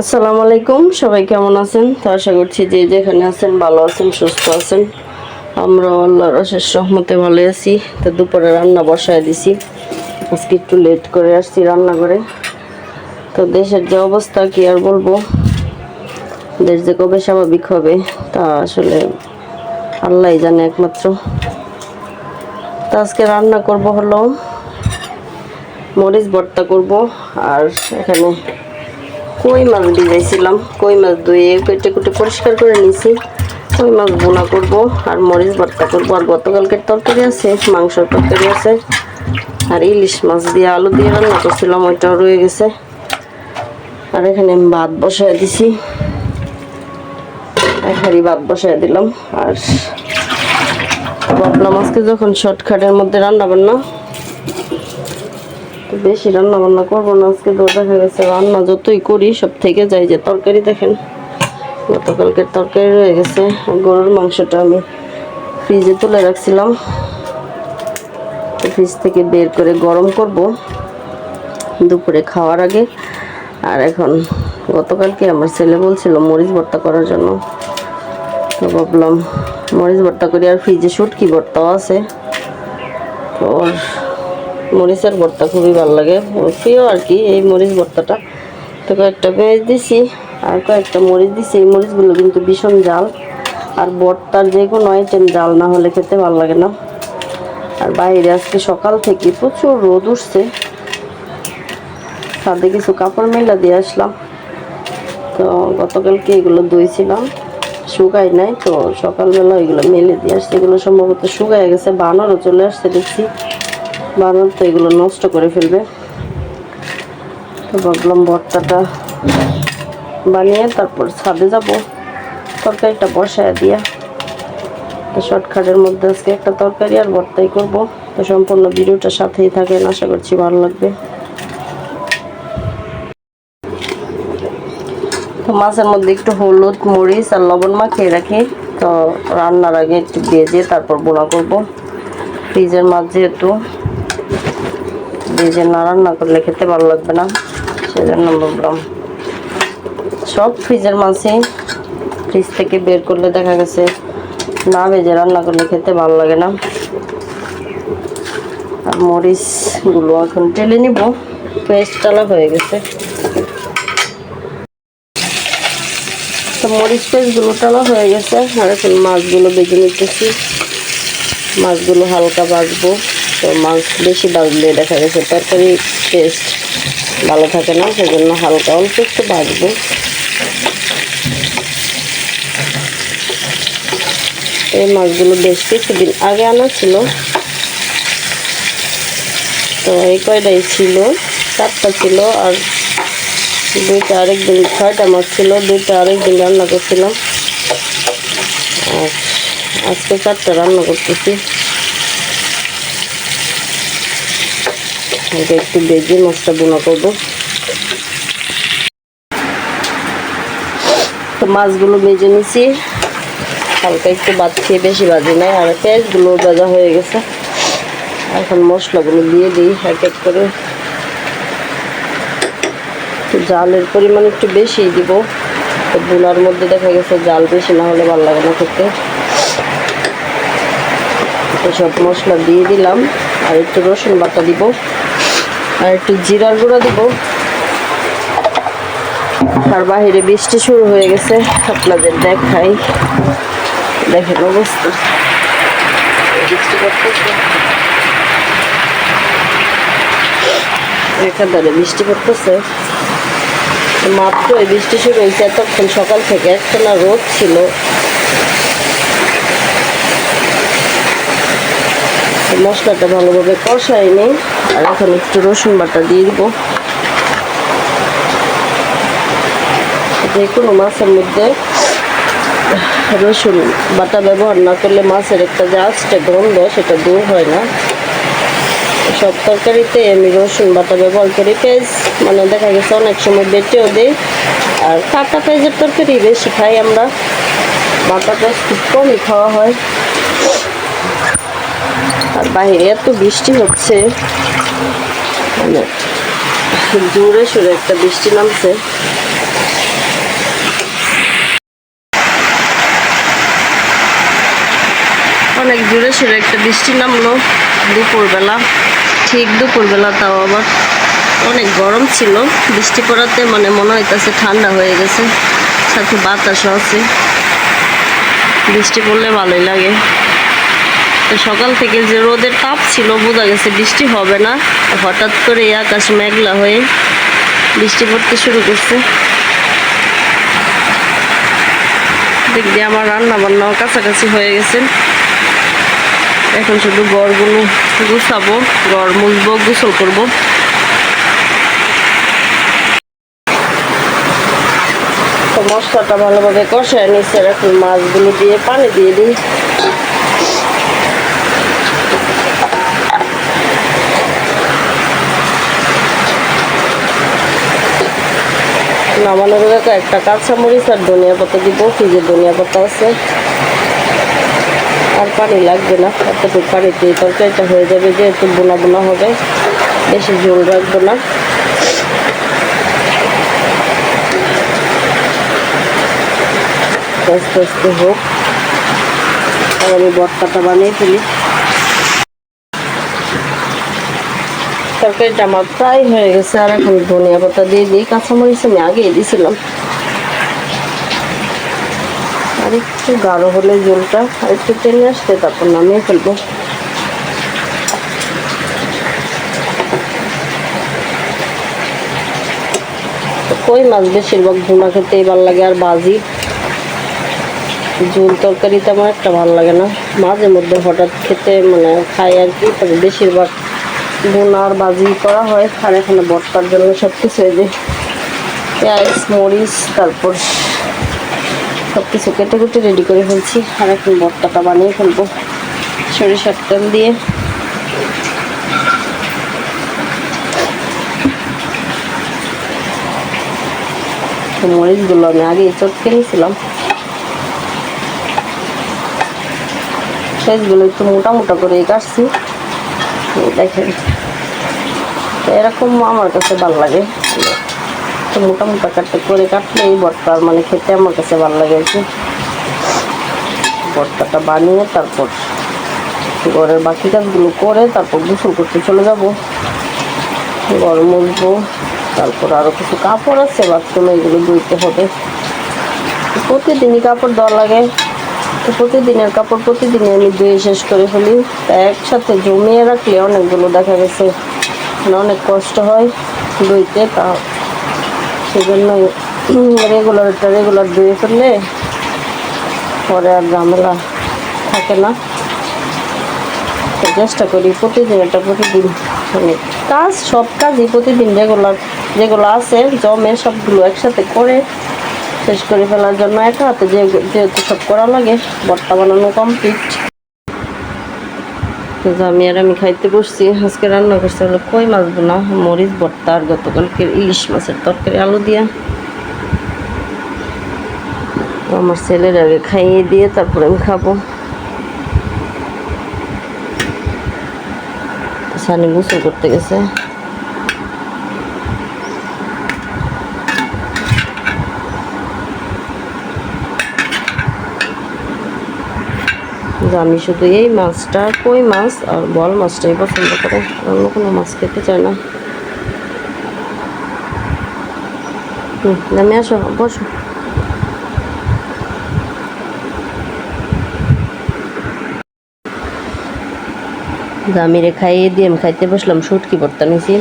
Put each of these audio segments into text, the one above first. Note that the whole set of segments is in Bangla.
আসসালামু আলাইকুম, সবাই কেমন আছেন? তো আশা করছি যে যেখানে আছেন ভালো আছেন, সুস্থ আছেন। আমরা আল্লাহর অশেষ রহমতে ভালো আছি। তো দুপুরে রান্না বসায় দিছি। আজকে একটু লেট করে আসছি রান্না করে তো দেশের যে অবস্থা কি আর বলব? দেশ যে কবে স্বাভাবিক হবে, তা আসলে আল্লাহ জানে একমাত্র। তো আজকে রান্না করব হলো মরিচ ভর্তা করব, আর এখানে কই মাছ ভিজাইছিলাম, কই মাছ ধুয়ে কেটে কুটে পরিষ্কার করে নিয়েছি কই মাছ বোনা করব আর মরিচ ভর্তা করব। আর গতকালকের তরকারি আছে, মাংসর তরকারি আছে, আর ইলিশ মাছ দিয়ে আলু দিয়ে রান্না করছিলাম, ওইটাও রয়ে গেছে। আর এখানে আমি ভাত বসায় দিছি। এক ভাত বসায় দিলাম। আর ভাবলাম আজকে যখন শর্টকাটের মধ্যে রান্না বান্না বেশি রান্না বান্না করব না, আজকে তো দেখা গেছে রান্না যতই করি সব থেকে যাই যে তরকারি দেখেন। গতকালকের তরকারি রয়ে গেছে গরুর মাংসটা আমি ফ্রিজে তুলে রাখছিলাম। ফ্রিজ থেকে বের করে গরম করব দুপুরে খাওয়ার আগে। আর এখন গতকালকে আমার ছেলে বলছিল মরিচ ভর্তা করার জন্য। তো ভাবলাম মরিচ ভর্তা করি, আর ফ্রিজে শুটকি ভর্তাও আছে। ওর মরিচের ভর্তা খুবই ভালো লাগে। প্রিয় আর কি, এই মরিচ ভর্তাটা। তো কয়েকটা পেঁয়াজ দিছি, আর কয়েকটা মরিচ দিছি। এই মরিচগুলো কিন্তু ভীষণ জাল। আর ভর্তার যে কোনো আইটেম জাল না হলে খেতে ভালো লাগে না। আর বাইরে আজকে সকাল থেকে প্রচুর রোদ উঠছে। ছাদে কিছু কাপড় মেলা দিয়ে আসলাম। তো গতকালকে এগুলো ধুইছিলাম। শুকাই নাই, তো সকালবেলা এগুলো মেলে দিয়ে আসছে। এগুলো সম্ভবত শুকায় গেছে, বানরও চলে আসছে দেখছি। বানর তো এগুলো নষ্ট করে ফেলবে। তো ভাবলাম ভর্তাটা বানিয়ে তারপর ছাদে যাব। তরকারিটা বসায় দিয়া। তো শর্টকাটের মধ্যে আজকে একটা তরকারি আর ভর্তাই করব। তো সম্পূর্ণ ভিডিওটা সাথেই থাকেন, আশা করছি ভালো লাগবে। তো মাছের মধ্যে একটু হলুদ, মরিচ আর লবণ মাখিয়ে রাখি। তো রান্নার আগে একটু ভেজে তারপর বোনা করব। ফ্রিজের মাছ যেহেতু। ভেজে না রান্না করলে খেতে ভালো লাগবে না, সেজন্য ভাবলাম সব ফ্রিজের মাছই ফ্রিজ থেকে বের করলে দেখা গেছে না ভেজে রান্না করলে খেতে ভালো লাগে না। আর মরিচগুলো এখন টেলে নিব পেস্ট টালা হয়ে গেছে। তো মরিচ পেস্টগুলো টালা হয়ে গেছে, আর এখন মাছগুলো বেজে নিতেছি। মাছগুলো হালকা ভাজবো। তো মাছ বেশি বাজলে দেখা গেছে তরকারি টেস্ট ভালো থাকে না, সেজন্য হালকা অল্প একটু ভাজবো। এই মাছগুলো বেশ কিছুদিন আগে আনা ছিল। তো এই কয়টাই ছিল? চারটা ছিল আর দুইটা আরেকদিন ছয়টা মাছ ছিল, দুইটা আরেকদিন রান্না করছিলাম। আর আজকে চারটা রান্না করতেছি। হালকা একটু বেজে মাছটা বোনা করব। তো মাছগুলো বেজে নিছি। হালকা একটু বাচ্ছি বেশি বাজে নাই, আর পেঁয়াজগুলো বাজা হয়ে গেছে। এখন মশলাগুলো দিয়ে দিই এক এক করে। জালের পরিমাণ একটু বেশি দিব। তো বোনার মধ্যে দেখা গেছে জাল বেশি না হলে ভালো লাগে না খেতে। সব মশলা দিয়ে দিলাম, আর একটু রসুন বাটা দিব। আর একটু জিরার গুঁড়া দিব। আর বাহিরে বৃষ্টি শুরু হয়ে গেছে, আপনাদের দেখাই। দেখেন অবস্থা। বৃষ্টি পড়তেছে বৃষ্টি পড়তেছে। মাত্র এই বৃষ্টি শুরু হয়েছে এতক্ষণ সকাল থেকে একটা না রোদ ছিল। মশলাটা ভালোভাবে কষাইনি আর এখন একটু রসুন বাটা দিয়ে দিব। যে কোনো মাছের মধ্যে রসুন বাটা ব্যবহার না করলে মাছের একটা যে আঁচটা গন্ধ সেটা দূর হয় না। সব তরকারিতে আমি রসুন বাটা ব্যবহার করি। পেঁয়াজ মানে দেখা গেছে অনেক সময় বেটেও দিই। আর কাটা পেঁয়াজের তরকারি বেশি খাই আমরা। বাটা পেঁয়াজ খুব কমই খাওয়া হয়। আর বাইরে এত বৃষ্টি হচ্ছে। মানে জোরে সোরে একটা বৃষ্টি নামছে। অনেক জোরে সোরে একটা বৃষ্টি নামলো দুপুরবেলা। ঠিক দুপুরবেলা তাও আবার অনেক গরম ছিল। বৃষ্টি পড়াতে মানে মনে হইতেছে ঠান্ডা হয়ে গেছে। সাথে বাতাসও আছে। বৃষ্টি পড়লে ভালোই লাগে। সকাল থেকে যে রোদের তাপ ছিল, বোঝা গেছে বৃষ্টি হবে না। হঠাৎ করে আকাশ মেঘলা হয়ে বৃষ্টি পড়তে শুরু করছে। দিয়ে আমার রান্না বান্নাও কাছাকাছি হয়ে গেছে। এখন শুধু গড়গুলো গুছাবো গড় মুছবো, গোসল করব। মশলাটা ভালোভাবে কষায় নিচ্ছে এখন মাছগুলো দিয়ে পানি দিয়ে দিই। নামানোর আগে একটা কাঁচা মরিচ আর ধনিয়া পাতা দিব ফ্রিজে ধনিয়া পাতা আছে। আর পানি লাগবে না, এতটুকু পানিতে তরকারিটা হয়ে যাবে, যেহেতু বোনা বোনা হবে, বেশি ঝোল রাখব না। আস্তে আস্তে হোক, আর আমি বটকাটা বানিয়ে ফেলি। তরকারিটা আমার প্রায় হয়ে গেছে, আর এখন ধনিয়া পাতা দিয়ে দিই, কাঁচামরিচ আমি আগেই দিয়েছিলাম আর একটু গাঢ় হলে জলটা আর একটু টেনে আসলে তারপর নামিয়ে ফেলব। কই মাছ বেশিরভাগ ভুনা খেতেই ভালো লাগে, আর বাজি ঝোল তরকারি তেমন একটা ভালো লাগে না। মাঝে মধ্যে হঠাৎ খেতে মানে খাই আর কি, তবে বেশিরভাগ বোনার বাজি করা হয়। আর এখানে বটকার জন্য সব কিছু এই যে পেঁয়াজ, মরিচ, তারপর সব কিছু কেটে কেটে রেডি করে ফেলছি। আর এখন বটকাটা বানিয়ে ফেলব। সরিষার তেল দিয়ে। মরিচগুলো আমি আগেই চটকে নিয়েছিলাম। সাইজগুলো একটু মোটা মোটা করে কাটছি দেখেন। এরকম আমার কাছে ভালো লাগে। তো মোটা মোটা কাটতে করে কাটলে এই ভর্তা মানে খেতে আমার কাছে ভালো লাগে আর কি। ভর্তাটা বানিয়ে তারপর ঘরের বাকি কাজগুলো করে তারপর গোসল করতে চলে যাব। গরম মুছবো, তারপর আরও কিছু কাপড় আছে, বাথরুমে এগুলো ধুইতে হবে। প্রতিদিনই কাপড় দেওয়া লাগে। তো প্রতিদিনের কাপড় প্রতিদিনই আমি ধুয়ে শেষ করে ফেলি। তা একসাথে জমিয়ে রাখলে অনেকগুলো দেখা গেছে অনেক কষ্ট হয় ধুইতে, তা সেজন্য রেগুলারটা রেগুলার ধুয়ে ফেললে পরে আর ঝামেলা থাকে না। চেষ্টা করি প্রতিদিন এটা প্রতিদিন মানে কাজ, সব কাজই প্রতিদিন রেগুলার যেগুলো আছে, জমে সবগুলো একসাথে করে শেষ করে ফেলার জন্য একা হাতে যেহেতু সব করা লাগে, বর্তা বানানো কমপ্লিট আমি আর আমি খাইতে বসছি, আজকে রান্না করছি হলো কই মাছ বোনা, মরিচ, ভর্তা আর গতকালকে ইলিশ মাছের তরকারি আলু দিয়া। আমার ছেলের আগে খাইয়ে দিয়ে তারপরে আমি খাব। সানি গোসল করতে গেছে। আমি শুধু এই মাছটা, কই মাছ আর বল মাছটাই পছন্দ করে। অন্য কোনো মাছ খেতে চায় না। হুম, নামে আসো, বসো। জামিরে খাইয়ে দিয়ে আমি খাইতে বসলাম, শুটকি ভর্তা নিয়েছি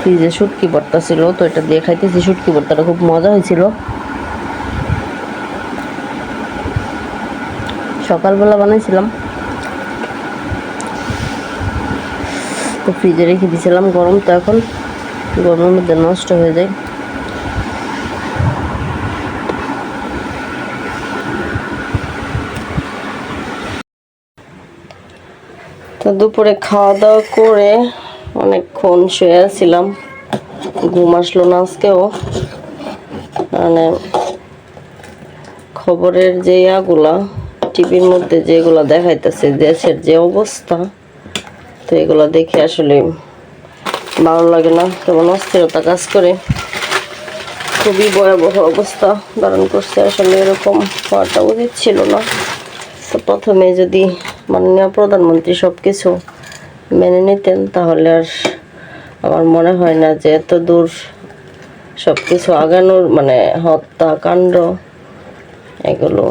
ফ্রিজে শুটকি ভর্তা ছিল, তো এটা দিয়ে খাইতেছি। শুটকি ভর্তাটা খুব মজা হয়েছিল। সকালবেলা বানাইছিলাম। তো ফ্রিজে রেখে দিয়েছিলাম গরম, তো এখন গরমের মধ্যে নষ্ট হয়ে যায়। তো দুপুরে খাওয়া দাওয়া করে অনেকক্ষণ শুয়ে ছিলাম ঘুম আসলো না আজকেও। মানে খবরের যে ইয়াগুলা টিভির মধ্যে যেগুলো দেখাইতেছে, দেশের যে অবস্থা, তো এগুলো দেখে আসলে ভালো লাগে না। কেমন অস্থিরতা কাজ করে। খুবই ভয়াবহ অবস্থা ধারণ করছে। আসলে এরকম হওয়াটা উচিত ছিল না। তো প্রথমে যদি মাননীয় প্রধানমন্ত্রী সব কিছু মেনে নিতেন, তাহলে আর আমার মনে হয় না যে এত দূর সব কিছু আগানোর মানে হত্যা কাণ্ড এগুলো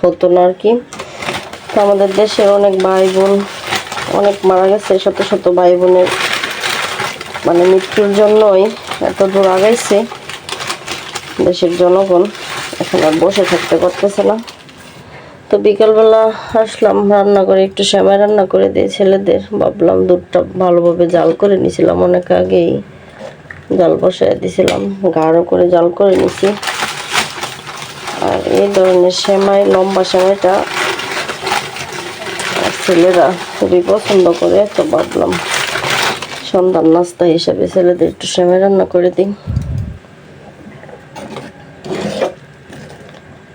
হতো না আর কি। তো আমাদের দেশের অনেক ভাই বোন অনেক মারা গেছে, শত শত ভাই বোনের মানে মৃত্যুর জন্যই এত দূর আগাইছে। দেশের জনগণ এখন আর বসে থাকতে পারতেছে না। তো বিকালবেলা আসলাম, রান্না করে একটু সেমাই রান্না করে দিয়ে ছেলেদের ভাবলাম দুধটা ভালোভাবে জাল করে নিয়েছিলাম অনেক আগেই জাল বসাই দিয়েছিলাম গাঢ় করে জাল করে নিছি। আর এই ধরনের সেমাই, লম্বা সেমাইটা ছেলেরা খুবই পছন্দ করে, তো ভাবলাম সন্ধ্যার নাস্তা হিসাবে ছেলেদের একটু সেমাই রান্না করে দিই।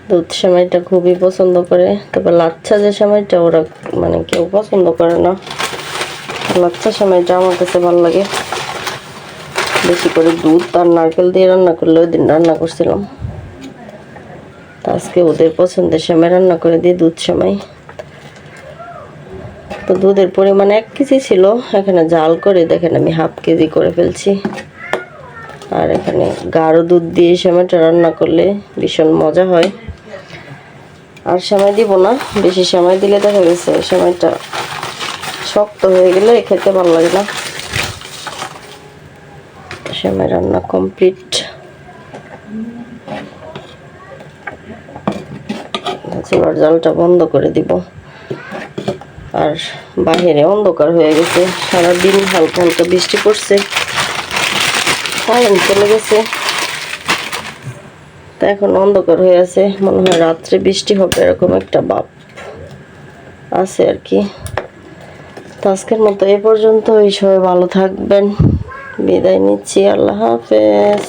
দুধ সেমাইটা খুবই পছন্দ করে, তবে লাচ্ছা যে সেমাইটা ওরা মানে কেউ পছন্দ করে না। লাচ্ছা সেমাইটা আমার কাছে ভালো লাগে। বেশি করে দুধ আর নারকেল দিয়ে রান্না করলে ওই দিন রান্না করছিলাম। আজকে ওদের পছন্দের সেমাই রান্না করে দিই, দুধ সময় তো দুধের পরিমাণ এক কেজি ছিল, এখানে জাল করে দেখেন আমি হাফ কেজি করে ফেলছি। আর এখানে গাঢ় দুধ দিয়ে সময়টা রান্না করলে ভীষণ মজা হয়। আর সময় দিব না, বেশি সময় দিলে দেখা গেছে সময়টা শক্ত হয়ে গেলে খেতে ভালো লাগে না। সেমাই রান্না কমপ্লিট। চুলার জালটা বন্ধ করে দিব। আর বাহিরে অন্ধকার হয়ে গেছে, সারাদিন হালকা হালকা বৃষ্টি পড়ছে। চলে গেছে। তা এখন অন্ধকার হয়ে আছে, মনে হয় রাত্রে বৃষ্টি হবে এরকম একটা বাপ আছে আর কি। তো আজকের মতো এ পর্যন্ত এই সবাই ভালো থাকবেন। বিদায় নিচ্ছি, আল্লাহ হাফেজ।